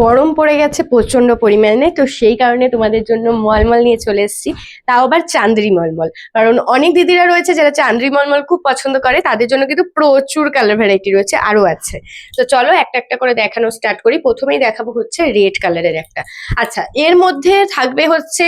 গরম পড়ে গেছে প্রচণ্ড পরিমাণে, তো সেই কারণে তোমাদের জন্য মলমল নিয়ে চলে এসেছি। তাও আবার চান্দ্রি মলমল। কারণ অনেক দিদিরা রয়েছে যারা চান্দ্রি মলমল খুব পছন্দ করে, তাদের জন্য কিন্তু প্রচুর কালার ভ্যারাইটি রয়েছে আরও আছে। তো চলো একটা একটা করে দেখানো স্টার্ট করি। প্রথমেই দেখাবো হচ্ছে রেড কালারের একটা। আচ্ছা এর মধ্যে থাকবে হচ্ছে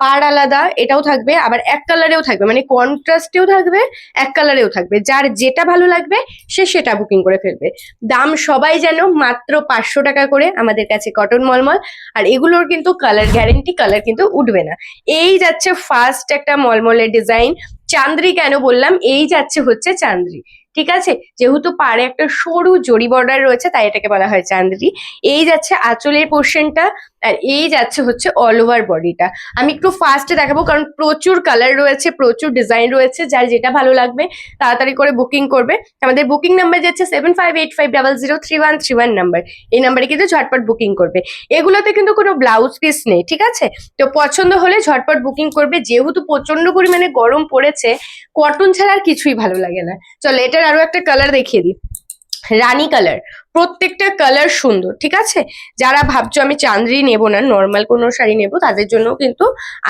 পাড় আলাদা, এটাও থাকবে, আবার এক কালারেও থাকবে মানে কন্ট্রাস্টেও থাকবে, এক কালারেও থাকবে। যার যেটা ভালো লাগবে, সে সেটা বুকিং করে ফেলবে। দাম সবাই যেন মাত্র পাঁচশো টাকা করে আমাদের কাছে কটন মলমল, আর এগুলোর কিন্তু কালার গ্যারেন্টি কালার কিন্তু উঠবে না। এই যাচ্ছে ফার্স্ট একটা মলমলের ডিজাইন চান্দ্রি কেন বললাম? এই যাচ্ছে হচ্ছে চান্দ্রি। ঠিক আছে? যেহেতু পাড়ে একটা সরু জরি বর্ডার রয়েছে, তাই এটাকে বলা হয় চান্দ্রি। এই যাচ্ছে আঁচলের পোর্শনটা আর এই যাচ্ছে হচ্ছে অল ওভার বডিটা আমি একটু ফার্স্টে দেখাবো, কারণ প্রচুর কালার রয়েছে, প্রচুর ডিজাইন রয়েছে, যার যেটা ভালো লাগবে, তাড়াতাড়ি করে বুকিং করবে। আমাদের বুকিং নাম্বার যাচ্ছে seven five eight five double zero three one three one number এই নাম্বারে কিন্তু ঝটপট বুকিং করবে। এগুলোতে কিন্তু কোনো ব্লাউজ পিস নেই, ঠিক আছে? তো পছন্দ হলে ঝটপট বুকিং করবে। যেহেতু প্রচণ্ড পরিমাণে গরম পড়েছে কটন ছাড়া আর কিছুই ভালো লাগে না। চলো, এটার আরও একটা কালার দেখিয়ে দিই। রানী কালার প্রত্যেকটা কালার সুন্দর, ঠিক আছে? যারা ভাবছ আমি চান্দ্রি নেব না নর্মাল কোনো শাড়ি নেব, তাদের জন্য কিন্তু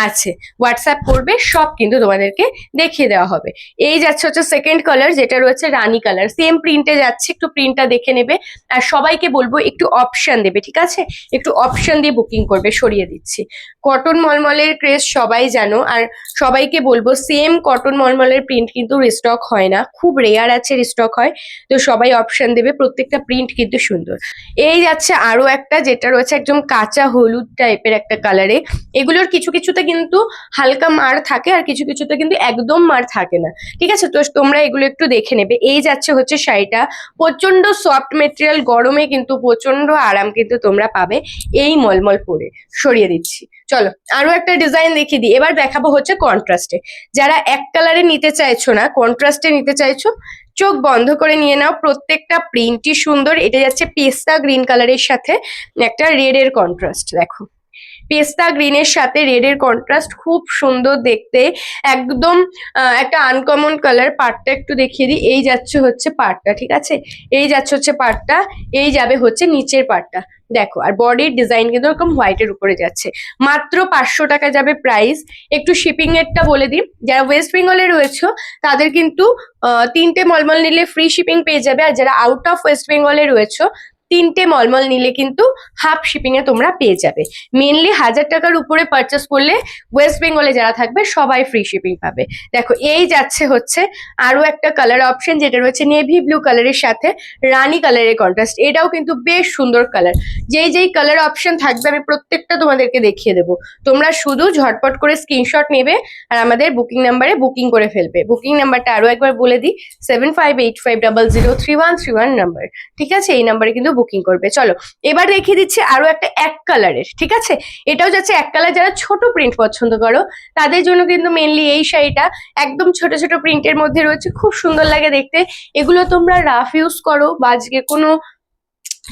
আছে। হোয়াটসঅ্যাপ করবে, সব কিন্তু তোমাদেরকে দেখিয়ে দেওয়া হবে। এই যাচ্ছে হচ্ছে সেকেন্ড কালার যেটা রয়েছে রানী কালার সেম প্রিন্টে যাচ্ছে, একটু প্রিন্টটা দেখে নেবে। আর সবাইকে বলব, একটু অপশন দেবে, ঠিক আছে? একটু অপশন দিয়ে বুকিং করবে, সরিয়ে দিচ্ছি। কটন মলমলের ক্রেজ সবাই জানো, আর সবাইকে বলব সেম কটন মলমলের প্রিন্ট কিন্তু রিস্টক হয় না। খুব রেয়ার আছে রিস্টক হয়। তো সবাই অপশন দেবে, প্রত্যেকটা প্রিন্ট কিন্তু সুন্দর। এই যাচ্ছে আরও একটা যেটা রয়েছে একদম কাঁচা হলুদ টাইপের একটা কালারে এগুলোর কিছু কিছুতে কিন্তু হালকা মার থাকে আর কিছু কিছুতে কিন্তু একদম মার থাকে না। ঠিক আছে? তো তোমরা এগুলো একটু দেখে নেবে। এই যাচ্ছে হচ্ছে শাড়িটা। প্রচণ্ড সফট মেটেরিয়াল গরমে কিন্তু প্রচণ্ড আরাম কিন্তু তোমরা পাবে এই মলমল পরে। সরিয়ে দিচ্ছি। চলো, আরও একটা ডিজাইন দেখিয়ে দিই। এবার দেখাবো হচ্ছে কন্ট্রাস্টে যারা এক কালারে নিতে চাইছো না কন্ট্রাস্টে নিতে চাইছো চোখ বন্ধ করে নিয়ে নাও। প্রত্যেকটা প্রিন্টই সুন্দর। এটা যাচ্ছে পেস্তা গ্রিন কালারের সাথে। একটা রেড এর কন্ট্রাস্ট দেখো। পেস্তা গ্রিনের সাথে রেড এর কন্ট্রাস্ট খুব সুন্দর দেখতে। একদম একটা আনকমন কালার পাটটা একটু দেখিয়ে দিই। এই যাচ্ছে হচ্ছে পাটটা, ঠিক আছে? এই যাচ্ছে হচ্ছে পাটটা, এই যাবে হচ্ছে নিচের পাটটা। দেখো, আর বডির ডিজাইন কিন্তু এরকম হোয়াইটের উপরে যাচ্ছে। মাত্র পাঁচশো টাকা যাবে প্রাইস একটু শিপিং এরটা বলে দিই। যারা ওয়েস্ট বেঙ্গলে রয়েছে, তাদের কিন্তু তিনটে মলমল নিলে ফ্রি শিপিং পেয়ে যাবে। আর যারা আউট অফ ওয়েস্ট বেঙ্গলে রয়েছে তিনটে মলমল নিলে কিন্তু হাফ শিপিং এ তোমরা পেয়ে যাবে। মেনলি হাজার টাকার উপরে পারচেস করলে ওয়েস্ট বেঙ্গলে যারা থাকবে সবাই ফ্রি শিপিং পাবে। দেখো, এই যাচ্ছে হচ্ছে আরও একটা কালার অপশন যেটা রয়েছে নেভি ব্লু কালারের সাথে রানী কালারের কন্ট্রাস্ট এটাও কিন্তু বেশ সুন্দর কালার যেই যেই কালার অপশন থাকবে আমি প্রত্যেকটা তোমাদেরকে দেখিয়ে দেবো। তোমরা শুধু ঝটপট করে স্ক্রিনশট নেবে আর আমাদের বুকিং নাম্বারে বুকিং করে ফেলবে। বুকিং নাম্বারটা আরও একবার বলে দিই seven five eight five double zero three one three one number ঠিক আছে? এই নাম্বারে কিন্তু বুকিং করবে। চলো, এবার দেখিয়ে দিচ্ছি আরও একটা এক কালারের ঠিক আছে? এটাও যাচ্ছে এক কালার যারা ছোট প্রিন্ট পছন্দ করো, তাদের জন্য কিন্তু মেনলি এই শাড়িটা। একদম ছোট ছোট প্রিন্টের মধ্যে রয়েছে, খুব সুন্দর লাগে দেখতে। এগুলো তোমরা রাফ ইউজ করো, বা আজকে কোনো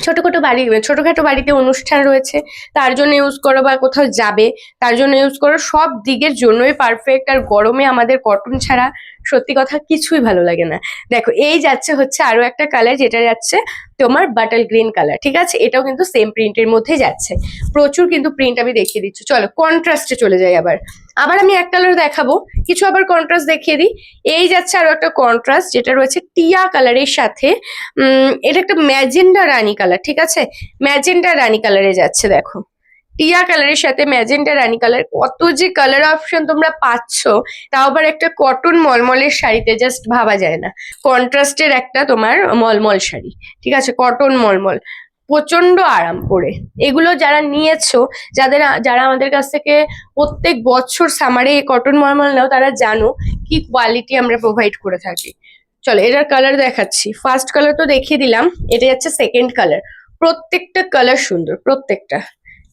ছোটখাটো বাড়ি ছোটখাটো বাড়িতে অনুষ্ঠান রয়েছে, তার জন্য ইউজ করো, বা কোথাও যাবে, তার জন্য ইউজ করো, সব দিকের জন্যই পারফেক্ট আর গরমে আমাদের কটন ছাড়া সত্যি কথা কিছুই ভালো লাগে না। দেখো, এই যাচ্ছে হচ্ছে আরও একটা কালার যেটা যাচ্ছে তোমার বাটাল গ্রিন কালার ঠিক আছে? এটাও কিন্তু সেম প্রিন্টের মধ্যে যাচ্ছে। প্রচুর কিন্তু প্রিন্ট আমি দেখিয়ে দিচ্ছি। চলো কন্ট্রাস্টে চলে যাই আবার। আবার আমি এক কালার দেখাবো। কিছু আবার কন্ট্রাস্ট দেখিয়ে দিই। এই যাচ্ছে আরও একটা কন্ট্রাস্ট যেটা রয়েছে টিয়া কালারের সাথে। উম, এটা একটা ম্যাজেন্ডা রানী কালার ঠিক আছে? ম্যাজেন্ডা রানী কালারে যাচ্ছে, দেখো। টিয়া কালারের সাথে ম্যাজেন্টা রানী কালার কত যে কালার অপশন তোমরা পাচ্ছ, তাও আবার একটা কটন মলমলের শাড়িতে জাস্ট ভাবা যায় না। কন্ট্রাস্টের একটা তোমার মলমল শাড়ি, ঠিক আছে? কটন মলমল প্রচণ্ড আরাম পরে এগুলো যারা নিয়েছো, যাদের যারা আমাদের কাছ থেকে প্রত্যেক বছর সামারে কটন মলমল নাও, তারা জানো কি কোয়ালিটি আমরা প্রোভাইড করে থাকি। চলো, এটার কালার দেখাচ্ছি। ফার্স্ট কালার তো দেখিয়ে দিলাম, এটা যাচ্ছে সেকেন্ড কালার প্রত্যেকটা কালার সুন্দর, প্রত্যেকটা।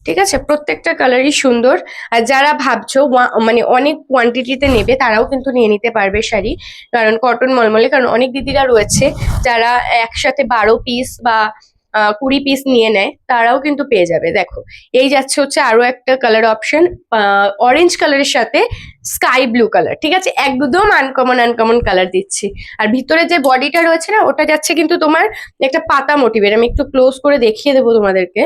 ঠিক আছে? প্রত্যেকটা কালারই সুন্দর। আর যারা ভাবছ মানে অনেক কোয়ান্টিটিতে নেবে, তারাও কিন্তু নিয়ে নিতে পারবে শাড়ি। কারণ কটন মলমলে, কারণ অনেক দিদিরা রয়েছে, যারা একসাথে বারো পিস বা কুড়ি পিস নিয়ে নেয়, তারাও কিন্তু পেয়ে যাবে। দেখো, এই যাচ্ছে হচ্ছে আরও একটা কালার অপশন অরেঞ্জ কালারের সাথে স্কাই ব্লু কালার ঠিক আছে? একদম আনকমন আনকমন কালার দিচ্ছি। আর ভিতরে যে বডিটা রয়েছে না, ওটা যাচ্ছে কিন্তু তোমার একটা পাতা মোটিভের আমি একটু ক্লোজ করে দেখিয়ে দেবো তোমাদেরকে।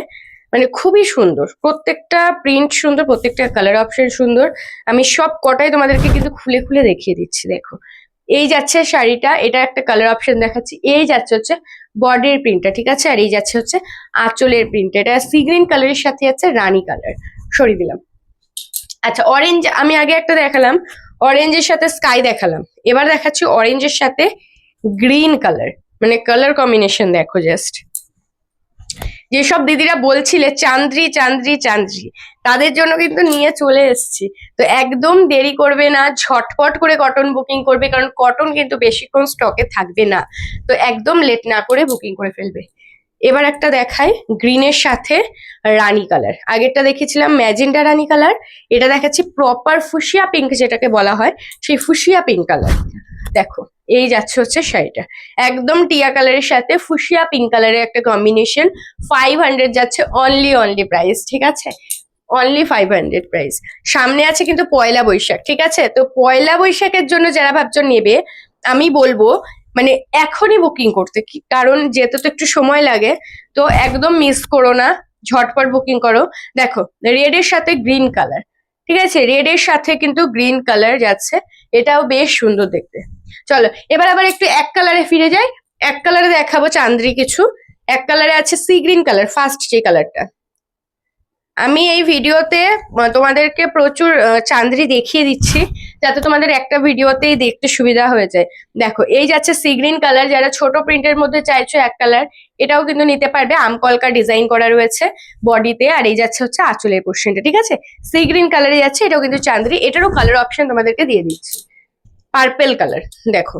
মানে খুবই সুন্দর। প্রত্যেকটা প্রিন্ট সুন্দর, প্রত্যেকটা কালার অপশন সুন্দর। আমি সব কটাই তোমাদেরকে কিন্তু খুলে খুলে দেখিয়ে দিচ্ছি, দেখো। এই যাচ্ছে শাড়িটা, এটা একটা কালার অপশন দেখাচ্ছি। এই যাচ্ছে হচ্ছে বডির প্রিন্টটা ঠিক আছে? আর এই যাচ্ছে হচ্ছে আঁচলের প্রিন্ট এটা সি গ্রিন কালারের সাথে যাচ্ছে রানী কালার সরিয়ে দিলাম। আচ্ছা অরেঞ্জ আমি আগে একটা দেখালাম। অরেঞ্জের সাথে স্কাই দেখালাম। এবার দেখাচ্ছি অরেঞ্জের সাথে গ্রিন কালার মানে কালার কম্বিনেশন দেখো জাস্ট যেসব দিদিরা বলছিলে, চান্দ্রি চান্দ্রি চান্দ্রি তাদের জন্য কিন্তু নিয়ে চলে এসেছি। তো একদম দেরি করবে না, ঝটপট করে কটন বুকিং করবে, কারণ কটন কিন্তু বেশিক্ষণ স্টকে থাকবে না। তো একদম লেট না করে বুকিং করে ফেলবে। এবার একটা দেখাই গ্রিনের সাথে রানী কালার। আগেরটা দেখেছিলাম ম্যাজেন্ডা রানী কালার, এটা দেখাচ্ছি প্রপার ফুসিয়া পিঙ্ক যেটাকে বলা হয়, সেই ফুসিয়া পিঙ্ক কালার। দেখো এই যাচ্ছে হচ্ছে শাড়িটা। একদম টিয়া কালারের সাথে ফুসিয়া পিঙ্ক কালারের একটা কম্বিনেশন ফাইভ হান্ড্রেড যাচ্ছে অনলি অনলি প্রাইস ঠিক আছে? অনলি ফাইভ হান্ড্রেড প্রাইস সামনে আছে কিন্তু পয়লা বৈশাখ, ঠিক আছে? তো পয়লা বৈশাখের জন্য যারা ভাবছ নেবে, আমি বলব মানে এখনই বুকিং করতে কারণ যেতে তো একটু সময় লাগে, তো একদম মিস করো না, ঝটপট বুকিং করো। দেখো রেড এর সাথে গ্রিন কালার ঠিক আছে? রেড এর সাথে কিন্তু গ্রিন কালার যাচ্ছে, এটাও বেশ সুন্দর দেখতে। চলো, এবার আবার একটু এক কালারে ফিরে যাই। এক কালারে দেখাবো চান্দ্রি কিছু। এক কালারে আছে সি গ্রিন কালার ফার্স্ট যে কালারটা আমি এই ভিডিওতে তোমাদেরকে প্রচুর চান্দ্রি দেখিয়ে দিচ্ছি, যাতে তোমাদের একটা ভিডিওতেই দেখতে সুবিধা হয়ে যায়। দেখো, এই যাচ্ছে সি গ্রিন কালার যারা ছোট প্রিন্টের মধ্যে চাইছো এক কালার এটাও কিন্তু নিতে পারবে। আমকলকা ডিজাইন করা রয়েছে বডিতে আর এই যাচ্ছে হচ্ছে আঁচলের পোর্শনটা ঠিক আছে? সি গ্রিন কালারে যাচ্ছে, এটাও কিন্তু চান্দ্রি। এটারও কালার অপশন তোমাদেরকে দিয়ে দিচ্ছি। পার্পেল কালার দেখো।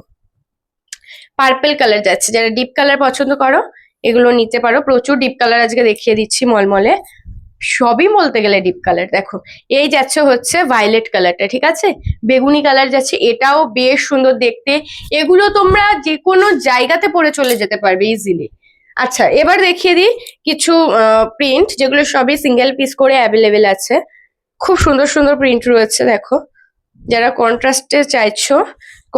পার্পেল কালার যাচ্ছে। যারা ডিপ কালার পছন্দ করো, এগুলো নিতে পারো। প্রচুর ডিপ কালার আজকে দেখিয়ে দিচ্ছি মলমলে। সবই বলতে গেলে ডিপ কালার দেখো। এই যাচ্ছে হচ্ছে ভায়োলেট কালারটা ঠিক আছে? বেগুনি কালার যাচ্ছে। এটাও বেশ সুন্দর দেখতে। এগুলো তোমরা যে কোনো জায়গাতে পরে চলে যেতে পারবে ইজিলি আচ্ছা এবার দেখিয়ে দিই কিছু প্রিন্ট যেগুলো সবই সিঙ্গেল পিস করে অ্যাভেলেবেল আছে। খুব সুন্দর সুন্দর প্রিন্ট রয়েছে, দেখো। যারা কন্ট্রাস্টে চাইছো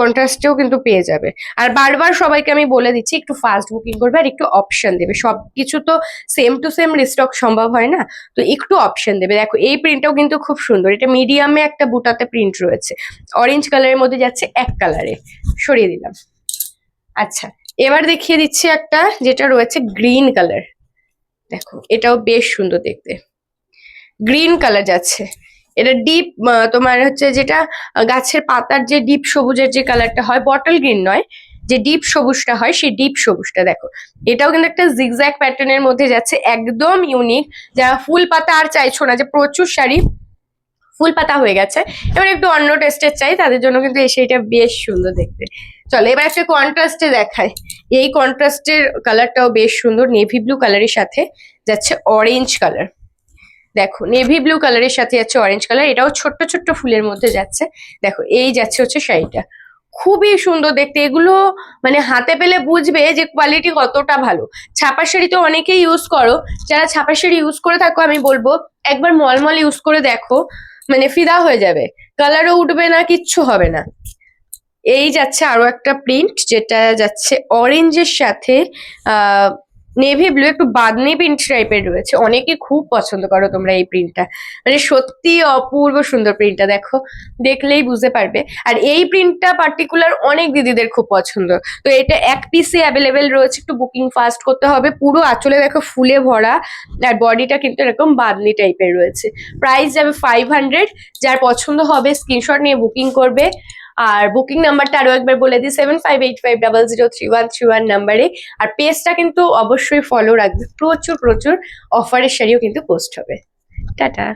কন্ট্রাস্টেও কিন্তু পেয়ে যাবে। আর বারবার সবাইকে আমি বলে দিচ্ছি, একটু ফাস্ট বুকিং করবে আর একটু অপশন দেবে। সব কিছু তো সেম টু সেম রিস্টক সম্ভব হয় না? তো একটু অপশন দেবে। দেখো, এই প্রিন্টটাও কিন্তু খুব সুন্দর। এটা মিডিয়ামে একটা বুটাতে প্রিন্ট রয়েছে। অরেঞ্জ কালারের মধ্যে যাচ্ছে এক কালারে সরিয়ে দিলাম। আচ্ছা এবার দেখিয়ে দিচ্ছি একটা, যেটা রয়েছে গ্রিন কালার দেখো, এটাও বেশ সুন্দর দেখতে। গ্রিন কালার যাচ্ছে। এটা ডিপ তোমার হচ্ছে যেটা গাছের পাতার যে ডিপ সবুজের যে কালারটা হয় বটল গ্রিন নয়, যে ডিপ সবুজটা হয়, সেই ডিপ সবুজটা দেখো। এটাও কিন্তু একটা জিগজ্যাগ প্যাটার্নের মধ্যে যাচ্ছে, একদম ইউনিক যারা ফুল পাতা আর চাইছো না যে প্রচুর শাড়ি, ফুল পাতা হয়ে গেছে, এবার একটু অন্য টেস্টের চাই, তাদের জন্য কিন্তু এই শাড়িটা বেশ সুন্দর দেখতে। চলো, এবার একটা কন্ট্রাস্টে দেখায় এই কন্ট্রাস্টের কালারটাও বেশ সুন্দর নেভি ব্লু কালারের সাথে যাচ্ছে অরেঞ্জ কালার দেখো নেভি ব্লু কালারের সাথে যাচ্ছে অরেঞ্জ কালার এটাও ছোট্ট ছোট্ট ফুলের মধ্যে যাচ্ছে। দেখো, এই যাচ্ছে হচ্ছে শাড়িটা। খুবই সুন্দর দেখতে, এগুলো মানে হাতে পেলে বুঝবে যে কোয়ালিটি কতটা ভালো। ছাপা শাড়ি তো অনেকেই ইউজ করো, যারা ছাপা শাড়ি ইউজ করে থাকো, আমি বলব, একবার মলমল ইউজ করে দেখো মানে ফিদা হয়ে যাবে। কালারও উঠবে না, কিচ্ছু হবে না। এই যাচ্ছে আরও একটা প্রিন্ট যেটা যাচ্ছে অরেঞ্জের সাথে, আহ নেভি ব্লু একটু বাদনি প্রিন্ট টাইপের রয়েছে। অনেকে খুব পছন্দ করো তোমরা এই প্রিন্টটা মানে সত্যি অপূর্ব সুন্দর প্রিন্টটা দেখো। দেখলেই বুঝতে পারবে। আর এই প্রিন্টটা পার্টিকুলার অনেক দিদিদের খুব পছন্দ। তো এটা এক পিসে অ্যাভেলেবেল রয়েছে, একটু বুকিং ফাস্ট করতে হবে। পুরো আঁচলে দেখো ফুলে ভরা। আর বডিটা কিন্তু এরকম বাদনি টাইপের রয়েছে। প্রাইস যাবে ফাইভ হান্ড্রেড যার পছন্দ হবে স্ক্রিনশট নিয়ে বুকিং করবে। আর বুকিং নাম্বারটা আরও একবার বলে দিই seven five eight five double zero three one three one নাম্বারে আর পেজটা কিন্তু অবশ্যই ফলো রাখবে। প্রচুর প্রচুর অফারের শাড়িও কিন্তু পোস্ট হবে। টাটা।